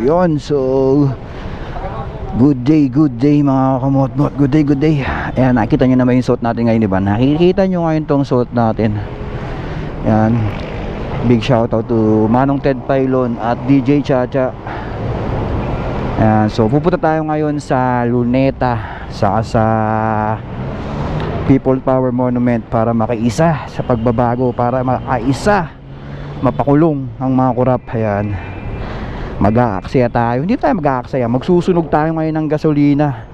Yon, so Good day, good day mga kamot-mot. Good day, good day. Ayan, nakikita nyo naman yung suot natin ngayon, di ba? Nakikita nyo ngayon tong suot natin. Ayan. Big shoutout to Manong Ted Pailon at DJ Chacha. Ayan, so pupunta tayo ngayon sa Luneta Sa sa People Power Monument para makiisa sa pagbabago Para makaisa Mapakulong ang mga kurap. Ayan mag-aaksaya tayo. Hindi tayo mag-aaksaya. Magsusunog tayo ngayon ng gasolina.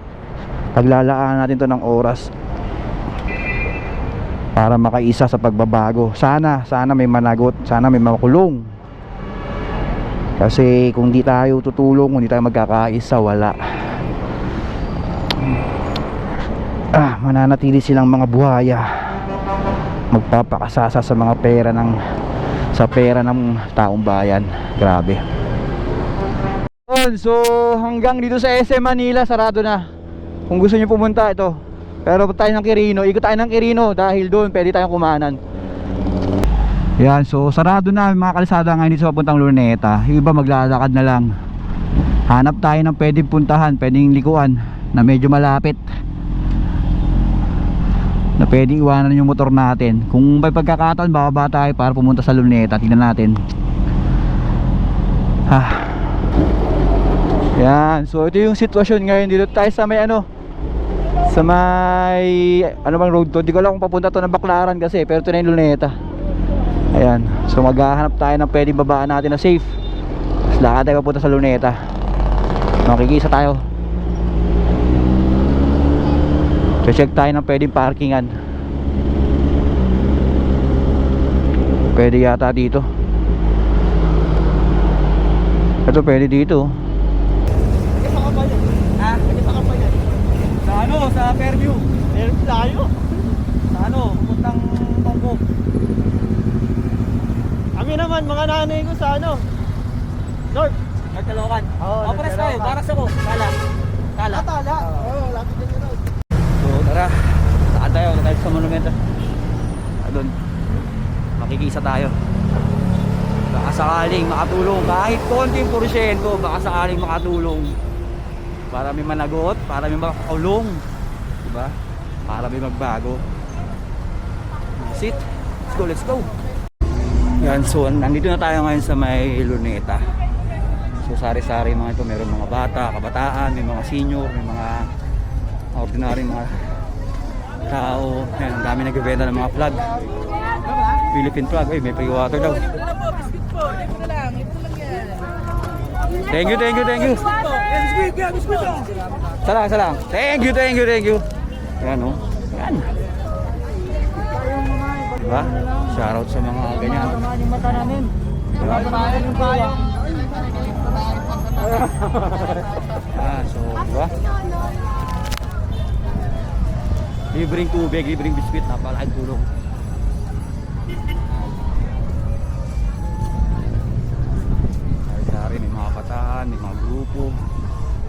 Paglalaan natin to ng oras para makaisa sa pagbabago. Sana, sana may managot. Sana may makulong. Kasi kung di tayo tutulong kung di tayo magkakaisa wala. Ah, mananatili silang mga buhaya. Magpapakasasa sa mga pera ng sa pera ng taong bayan. Grabe yun, so hanggang dito sa SM Manila sarado na. Kung gusto niyo pumunta ito. Pero tayo ng Quirino, ikot tayo ng Quirino dahil doon pwede tayong kumanan. Yan, so sarado na mga kalsada ngayon dito sa papuntang Luneta. Yung iba maglalakad na lang. Hanap tayo ng pwedeng puntahan, pwedeng likuan na medyo malapit. Na pwedeng iwanan yung motor natin. Kung may pagkakataon, bababa tayo para pumunta sa Luneta. Tingnan natin. Ah. Yan, so ito yung sitwasyon ngayon dito. Tayo sa may ano sa may ano bang road to, di ko alam kung papunta to ng Baklaran kasi pero ito na yung Luneta. Ayan, so maghahanap tayo ng pwedeng babaan natin na safe. Tapos lakad tayo papunta sa Luneta. Makikisa tayo. So check tayo ng pwedeng parkingan. Pwede yata dito. Ito pwede dito Ha? Pwede pa ka pa yan. Sa ano? Sa Fairview. Meron tayo. Sa ano? Pupuntang Tongko. Kami naman, mga nanay ko sa ano. North. Nagtalokan. Oo, oh, pares tayo. Nagtalokan. Pares ako. Tala. Tala. Tala. Oo, oh, lapit din yun. So tara. Saan tayo? Tayo sa monumento. Ah, Doon. Makikisa tayo. Baka sakaling makatulong. Kahit konting porsyento, baka sakaling makatulong. Para may managot, para may makakulong. Diba? Para may magbago. Sit. Let's go, let's go. Yan, so nandito na tayo ngayon sa may Luneta. So sari-sari mga ito, meron mga bata, kabataan, may mga senior, may mga ordinary mga tao. Yan, ang dami nagbebenta ng mga flag. Philippine flag. Ay, may free water daw. Thank you, thank you, thank you. Salang, salang. Thank you, thank you, thank you. Yan, oh. Yan. Diba? Shoutout sa mga ganyan. yung mata namin. Diba? Yung bayan. Ah, so, diba? Libreng tubig, libreng biskuit, napalaking tulong. Kataan, may mga grupo,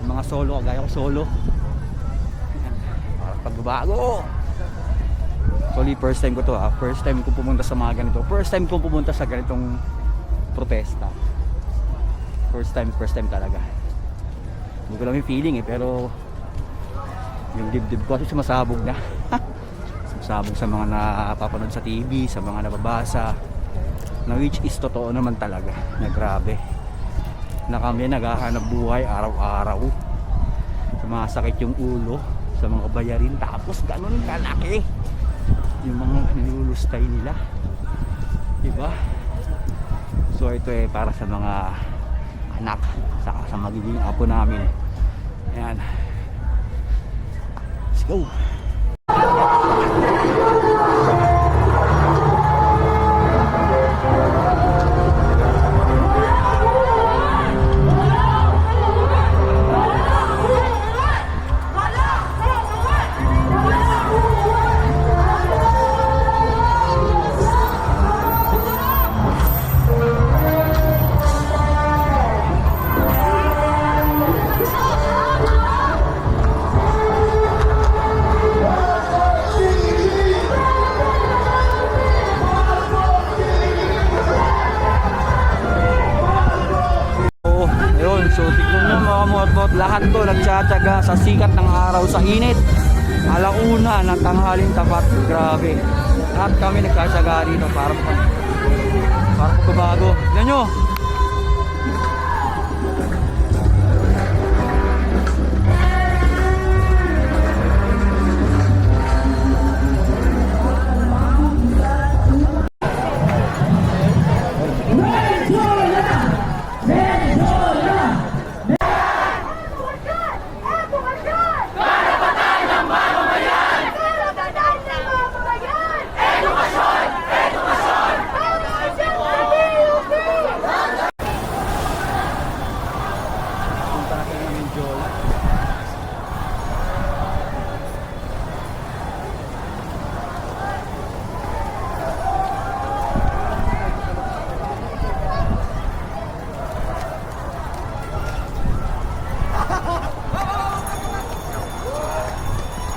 may mga solo, kagaya ko solo. Parang pagbabago. Actually, first time ko to ah. First time ko pumunta sa mga ganito. First time ko pumunta sa ganitong protesta. First time, first time talaga. Hindi ko lang yung feeling eh, pero yung dibdib ko kasi sumasabog na. sumasabog sa mga napapanood sa TV, sa mga nababasa. Na which is totoo naman talaga. Na grabe. Na kami naghahanap buhay araw-araw. Sumasakit yung ulo sa mga bayarin. Tapos ganun kalaki. Yung mga nilulustay nila. Diba? So ito eh para sa mga anak saka sa magiging apo namin. Ayan. Let's go. Umaga sa sikat ng araw sa init. Alauna ng tanghaling tapat. Grabe. Lahat kami nagkasaga dito para para magbabago. Yan nyo.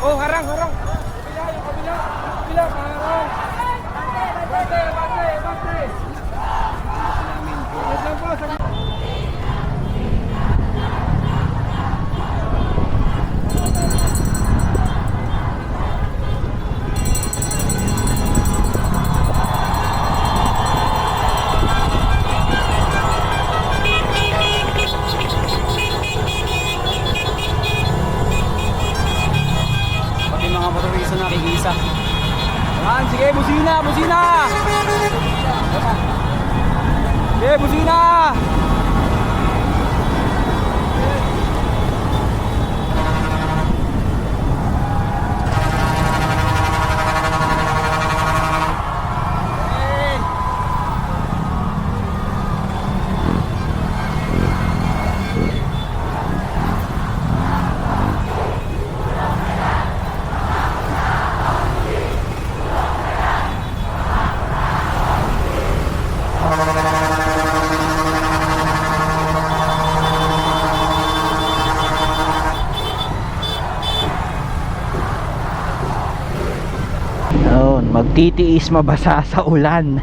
Oh, harang, harang. Kabila, yung kabila. Kabila, harang. Bante, bante, bante. Wait lang po, saglit. Yun, magtitiis mabasa sa ulan.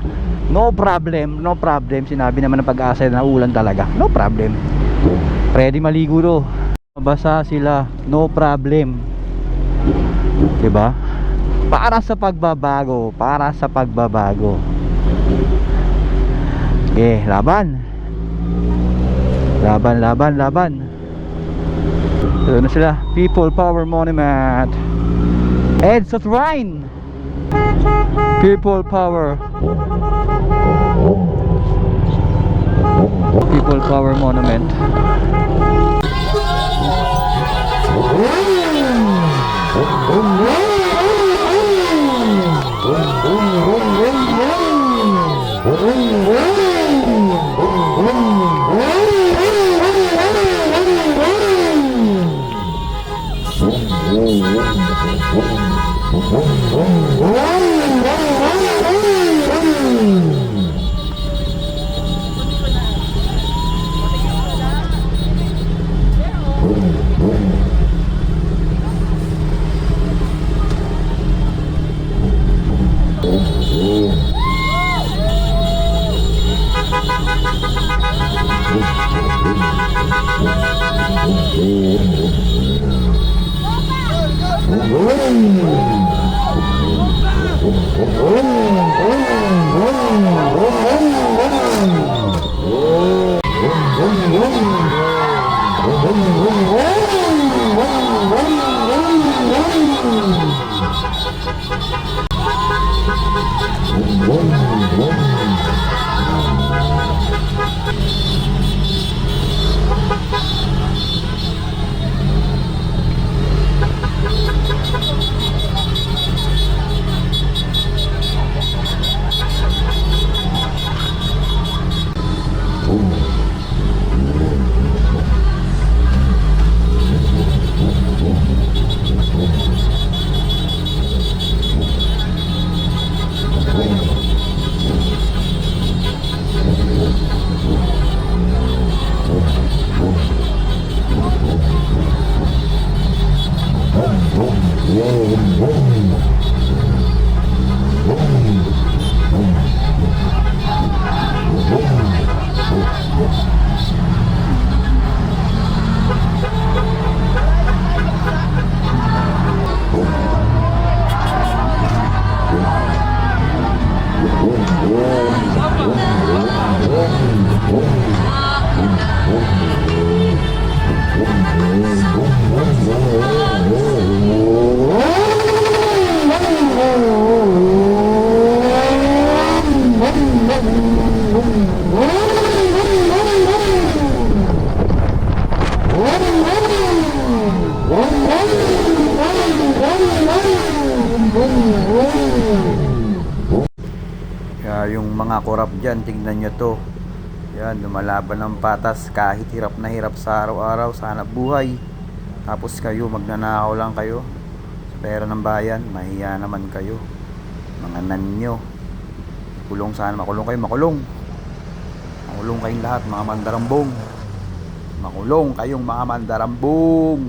no problem, no problem. Sinabi naman ng pag-asa na ulan talaga. No problem. Ready maligo do. Mabasa sila, no problem. 'Di ba? Para sa pagbabago, para sa pagbabago. Okay, laban. Laban, laban, laban. Ito na sila, People Power Monument. Ed sa Shrine People power. People Power Monument. Oh, tingnan nyo to. Yan, lumalaban ng patas kahit hirap na hirap sa araw-araw sa buhay. Tapos kayo, magnanakaw lang kayo sa pera ng bayan, mahiya naman kayo. Mga nanyo. Kulong sana, makulong kayo, makulong. Makulong kayong lahat, mga mandarambong. Makulong kayong mga mandarambong.